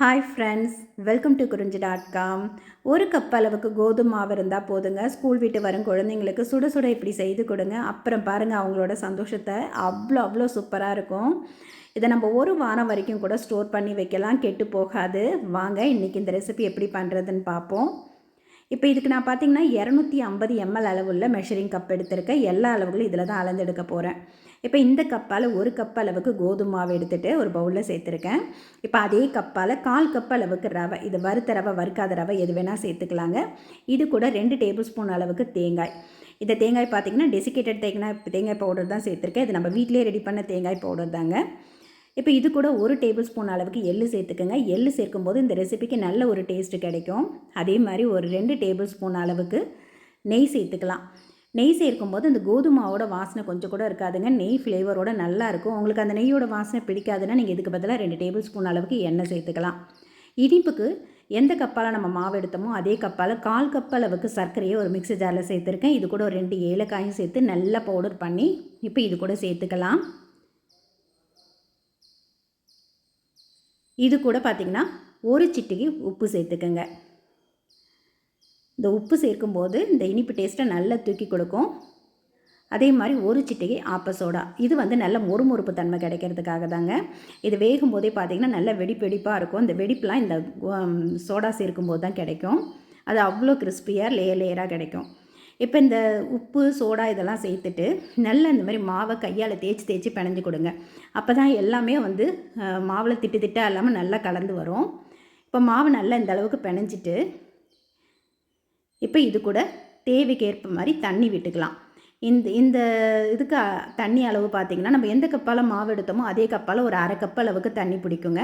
Hi friends welcome to Kurinji dot com ஒரு cup அளவுக்கு கோதுமை மாவு இருந்தால் போதுங்க. ஸ்கூல் விட்டு வரும் குழந்தைங்களுக்கு சுட சுட இப்படி செய்து கொடுங்க. அப்புறம் பாருங்கள் அவங்களோட சந்தோஷத்தை அவ்வளோ அவ்வளோ சூப்பராக இருக்கும். இதை நம்ம ஒரு வாரம் வரைக்கும் கூட ஸ்டோர் பண்ணி வைக்கலாம். கெட்டு போகாது. வாங்க இன்றைக்கி இந்த ரெசிபி எப்படி பண்ணுறதுன்னு பார்ப்போம். இப்போ இதுக்கு நான் பார்த்தீங்கன்னா இரநூத்தி ஐம்பது எம்எல் அளவுள்ள மெஷரிங் கப் எடுத்திருக்கேன். எல்லா அளவுகளும் இதில் தான் அளந்தெடுக்க போகிறேன் இப்போ இந்த கப்பால் ஒரு கப் அளவுக்கு கோதுமை மாவு எடுத்துகிட்டு ஒரு பவுலில் சேர்த்துருக்கேன். இப்போ அதே கப்பால் கால் கப் அளவுக்கு ரவை இது வறுத்த ரவை வறுக்காத ரவை எது வேணால் சேர்த்துக்கலாங்க. இது கூட ரெண்டு டேபிள் ஸ்பூன் அளவுக்கு தேங்காய். இந்த தேங்காய் பார்த்திங்கன்னா டெசிகேட்டட் தேங்காய் தேங்காய் பவுடர் தான் சேர்த்துருக்கேன். இது நம்ம வீட்டிலே ரெடி பண்ண தேங்காய் பவுடர் தாங்க. இப்போ இது கூட ஒரு டேபிள் ஸ்பூன் அளவுக்கு எள்ளு சேர்த்துக்கோங்க. எள்ளு சேர்க்கும்போது இந்த ரெசிபிக்கு நல்ல ஒரு டேஸ்ட்டு கிடைக்கும். அதே மாதிரி ஒரு ரெண்டு டேபிள் ஸ்பூன் அளவுக்கு நெய் சேர்த்துக்கலாம். நெய் சேர்க்கும்போது அந்த கோதுமாவோட வாசனை கொஞ்சம் கூட இருக்காதுங்க. நெய் ஃப்ளேவரோட நல்லா இருக்கும். உங்களுக்கு அந்த நெய்யோட வாசனை பிடிக்காதுன்னா நீங்கள் இதுக்கு பதிலாக ரெண்டு டேபிள் ஸ்பூன் அளவுக்கு எண்ணெய் சேர்த்துக்கலாம். இனிப்புக்கு எந்த கப்பால் நம்ம மாவு எடுத்தோமோ அதே கப்பால் கால் கப் அளவுக்கு சர்க்கரையை ஒரு மிக்ஸி ஜாரில் சேர்த்துருக்கேன். இது கூட ஒரு ரெண்டு ஏலக்காயும் சேர்த்து நல்லா பவுடர் பண்ணி இப்போ இது கூட சேர்த்துக்கலாம். இது கூட பார்த்திங்கன்னா ஒரு சிட்டிக்கு உப்பு சேர்த்துக்கோங்க. இந்த உப்பு சேர்க்கும்போது இந்த இனிப்பு டேஸ்ட்டை நல்லா தூக்கி கொடுக்கும். அதே மாதிரி ஒரு சிட்டிகை ஆப்ப சோடா. இது வந்து நல்ல மொறுமொறுப்பு தன்மை கிடைக்கிறதுக்காக தாங்க. இது வேகும் போதே பார்த்திங்கன்னா நல்ல வெடிப்பு வெடிப்பாக இருக்கும். இந்த வெடிப்புலாம் இந்த சோடா சேர்க்கும்போது தான் கிடைக்கும். அது அவ்வளோ கிறிஸ்பியாக லேயர் லேயராக கிடைக்கும். இப்போ இந்த உப்பு சோடா இதெல்லாம் சேர்த்துட்டு நல்லா இந்த மாதிரி மாவை கையால் தேய்ச்சி தேய்ச்சி பிணைஞ்சு கொடுங்க. அப்போ தான் எல்லாமே வந்து மாவில் திட்டு திட்டாக இல்லாமல் நல்லா கலந்து வரும். இப்போ மாவு நல்லா இந்த அளவுக்கு பிணைஞ்சிட்டு இப்போ இது கூட தேவைக்கு ஏற்ப மாதிரி தண்ணி விட்டுக்கலாம். இந்த இந்த இதுக்கு தண்ணி அளவு பார்த்திங்கன்னா நம்ம எந்த கப்பால் மாவு எடுத்தோமோ அதே கப்பால் ஒரு அரை கப் அளவுக்கு தண்ணி பிடிக்குங்க.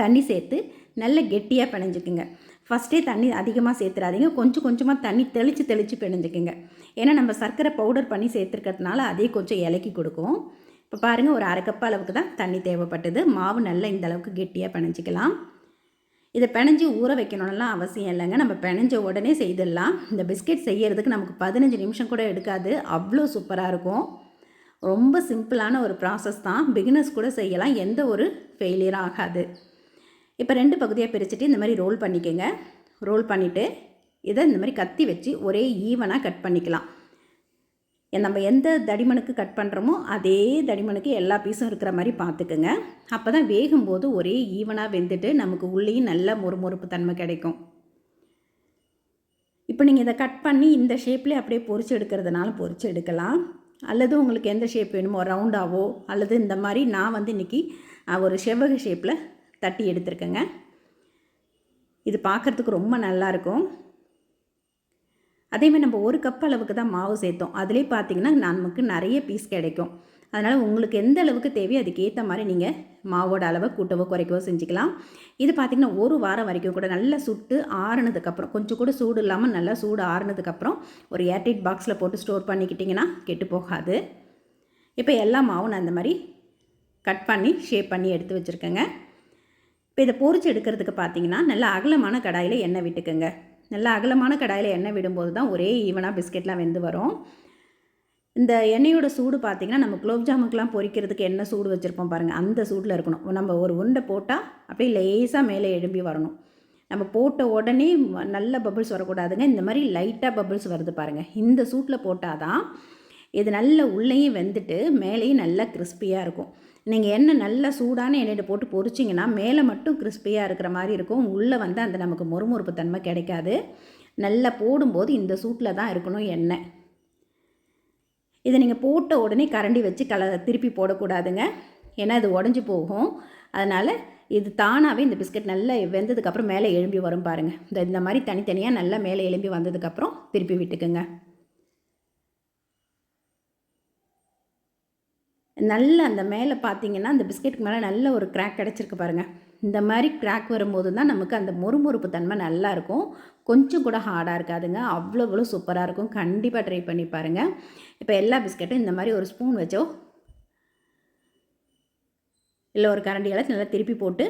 தண்ணி சேர்த்து நல்ல கெட்டியாக பிணைஞ்சிக்குங்க. ஃபஸ்ட்டே தண்ணி அதிகமாக சேர்த்துறாதீங்க. கொஞ்சம் கொஞ்சமாக தண்ணி தெளித்து தெளித்து பிணைஞ்சிக்கோங்க. ஏன்னா நம்ம சர்க்கரை பவுடர் பண்ணி சேர்த்துருக்கிறதுனால அதே கொஞ்சம் இலக்கி கொடுக்கும். இப்போ பாருங்கள் ஒரு அரை கப் அளவுக்கு தான் தண்ணி தேவைப்பட்டது. மாவு நல்லா இந்த அளவுக்கு கெட்டியாக பிணைஞ்சிக்கலாம். இதை பிணைஞ்சி ஊற வைக்கணும்லாம் அவசியம் இல்லைங்க. நம்ம பிணைஞ்ச உடனே செய்திடலாம். இந்த பிஸ்கெட் செய்கிறதுக்கு நமக்கு பதினஞ்சு நிமிஷம் கூட எடுக்காது. அவ்வளோ சூப்பராக இருக்கும். ரொம்ப சிம்பிளான ஒரு ப்ராசஸ் தான். பிகினர்ஸ் கூட செய்யலாம். எந்த ஒரு ஃபெயிலியரும் ஆகாது. இப்போ ரெண்டு பகுதியாக பிரிச்சுட்டு இந்த மாதிரி ரோல் பண்ணிக்கோங்க. ரோல் பண்ணிவிட்டு இதை இந்த மாதிரி கத்தி வச்சு ஒரே ஈவனாக கட் பண்ணிக்கலாம். நம்ம எந்த தடிமனுக்கு கட் பண்ணுறோமோ அதே தடிமனுக்கு எல்லா பீஸும் இருக்கிற மாதிரி பார்த்துக்குங்க. அப்போ தான் வேகும்போது ஒரே ஈவனாக வெந்துட்டு நமக்கு உள்ளேயும் நல்ல மொறுமொறுப்பு தன்மை கிடைக்கும். இப்போ நீங்கள் இதை கட் பண்ணி இந்த ஷேப்லேயே அப்படியே பொறிச்சு எடுக்கிறதுனால பொறிச்சு எடுக்கலாம். அல்லது உங்களுக்கு எந்த ஷேப் வேணுமோ ரவுண்டாவோ அல்லது இந்த மாதிரி நான் வந்து இன்றைக்கி ஒரு செவ்வக ஷேப்பில் தட்டி எடுத்துருக்கேங்க. இது பார்க்குறதுக்கு ரொம்ப நல்லாயிருக்கும் அதேமாதிரி நம்ம ஒரு கப் அளவுக்கு தான் மாவு சேர்த்தோம். அதிலே பார்த்தீங்கன்னா நமக்கு நிறைய பீஸ் கிடைக்கும். அதனால் உங்களுக்கு எந்த அளவுக்கு தேவையோ அதுக்கேற்ற மாதிரி நீங்கள் மாவோட அளவை கூட்டவோ குறைக்கவோ செஞ்சுக்கலாம். இது பார்த்திங்கன்னா ஒரு வாரம் வரைக்கும் கூட நல்லா சுட்டு ஆறுனதுக்கப்புறம் கொஞ்சம் கூட சூடு இல்லாமல் நல்லா சூடு ஆறுனதுக்கப்புறம் ஒரு ஏர்டைட் பாக்ஸில் போட்டு ஸ்டோர் பண்ணிக்கிட்டிங்கன்னா கெட்டு போகாது. இப்போ எல்லா மாவும் நான் அந்த மாதிரி கட் பண்ணி ஷேப் பண்ணி எடுத்து வச்சுருக்கேங்க. இப்போ இதை பொறிச்சு எடுக்கிறதுக்கு பார்த்தீங்கன்னா நல்லா அகலமான கடாயில் எண்ணெய் விட்டுக்கோங்க. நல்லா அகலமான கடாயில் எண்ணெய் விடும்போது தான் ஒரே ஈவனாக பிஸ்கெட்லாம் வெந்து வரும். இந்த எண்ணெயோட சூடு பார்த்திங்கன்னா நம்ம குலோப் ஜாமுக்கெலாம் பொரிக்கிறதுக்கு என்ன சூடு வச்சுருப்போம் பாருங்கள் அந்த சூடில் இருக்கணும். நம்ம ஒரு உருண்டை போட்டால் அப்படியே லேசாக மேலே எழும்பி வரணும். நம்ம போட்ட உடனே நல்ல பபுள்ஸ் வரக்கூடாதுங்க. இந்த மாதிரி லைட்டாக பபுள்ஸ் வருது பாருங்கள் இந்த சூட்டில் போட்டால் தான் இது நல்ல உள்ளேயும் வெந்துட்டு மேலேயும் நல்லா கிறிஸ்பியாக இருக்கும். நீங்கள் எண்ணெய் நல்லா சூடான எண்ணெயில் போட்டு பொறிச்சிங்கன்னா மேலே மட்டும் கிறிஸ்பியாக இருக்கிற மாதிரி இருக்கும். உள்ளே வந்து அந்த நமக்கு மொறுமொறுப்பு தன்மை கிடைக்காது. நல்லா போடும்போது இந்த சூட்டில் தான் இருக்கணும் எண்ணெய். இதை நீங்கள் போட்ட உடனே கரண்டி வச்சு கல திருப்பி போடக்கூடாதுங்க. ஏன்னா இது உடஞ்சி போகும். அதனால் இது தானாகவே இந்த பிஸ்கட் நல்லா வெந்ததுக்கப்புறம் மேலே எழும்பி வரும் பாருங்கள் இந்த இந்த மாதிரி தனித்தனியாக நல்லா மேலே எழும்பி வந்ததுக்கப்புறம் திருப்பி விட்டுக்குங்க. நல்ல அந்த மேலே பார்த்தீங்கன்னா அந்த பிஸ்கெட்டுக்கு மேலே நல்ல ஒரு கிராக் கிடச்சிருக்கு பாருங்கள் இந்த மாதிரி கிராக் வரும்போது தான் நமக்கு அந்த மொறுமொறுப்பு தன்மை நல்லாயிருக்கும் கொஞ்சம் கூட ஹார்டாக இருக்காதுங்க. அவ்வளோ அவ்வளோ சூப்பராக இருக்கும். கண்டிப்பாக ட்ரை பண்ணி பாருங்கள் இப்போ எல்லா பிஸ்கெட்டும் இந்த மாதிரி ஒரு ஸ்பூன் வச்சோ இல்லை ஒரு கரண்டியால் நல்லா திருப்பி போட்டு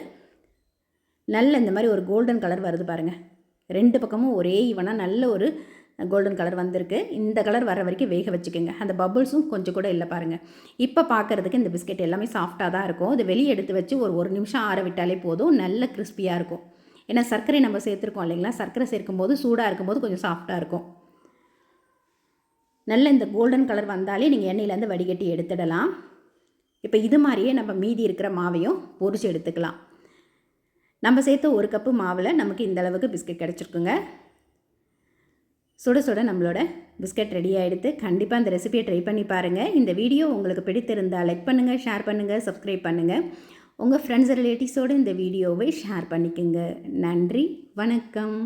நல்ல இந்த மாதிரி ஒரு கோல்டன் கலர் வருது பாருங்கள் ரெண்டு பக்கமும் ஒரே ஈவனாக நல்ல ஒரு கோல்டன் கலர் வந்திருக்கு. இந்த கலர் வர வரைக்கும் வேக வச்சுக்கோங்க. அந்த பபுள்ஸும் கொஞ்சம் கூட இல்லை பாருங்கள் இப்போ பார்க்குறதுக்கு இந்த பிஸ்கெட் எல்லாமே சாஃப்டாக தான் இருக்கும். இது வெளியே எடுத்து வச்சு ஒரு ஒரு நிமிஷம் ஆற விட்டாலே போதும். நல்ல கிறிஸ்பியாக இருக்கும். ஏன்னா சர்க்கரை நம்ம சேர்த்துருக்கோம் இல்லைங்களா? சர்க்கரை சேர்க்கும்போது சூடாக இருக்கும்போது கொஞ்சம் சாஃப்டாக இருக்கும். நல்ல இந்த கோல்டன் கலர் வந்தாலே நீங்கள் எண்ணெயிலேருந்து வடிகட்டி எடுத்துடலாம். இப்போ இது மாதிரியே நம்ம மீதி இருக்கிற மாவையும் பொறிச்சு எடுத்துக்கலாம். நம்ம சேர்த்த ஒரு கப்பு மாவில் நமக்கு இந்த அளவுக்கு பிஸ்கட் கிடச்சிருக்குங்க. சுட சுட நம்மளோட பிஸ்கட் ரெடி ஆகிடுது கண்டிப்பாக அந்த ரெசிபியை ட்ரை பண்ணி பாருங்கள் இந்த வீடியோ உங்களுக்கு பிடித்திருந்தால் லைக் பண்ணுங்கள் ஷேர் பண்ணுங்கள் சப்ஸ்கிரைப் பண்ணுங்கள் உங்கள் ஃப்ரெண்ட்ஸ் ரிலேட்டிவ்ஸோடு இந்த வீடியோவை ஷேர் பண்ணிக்கோங்க. நன்றி வணக்கம்.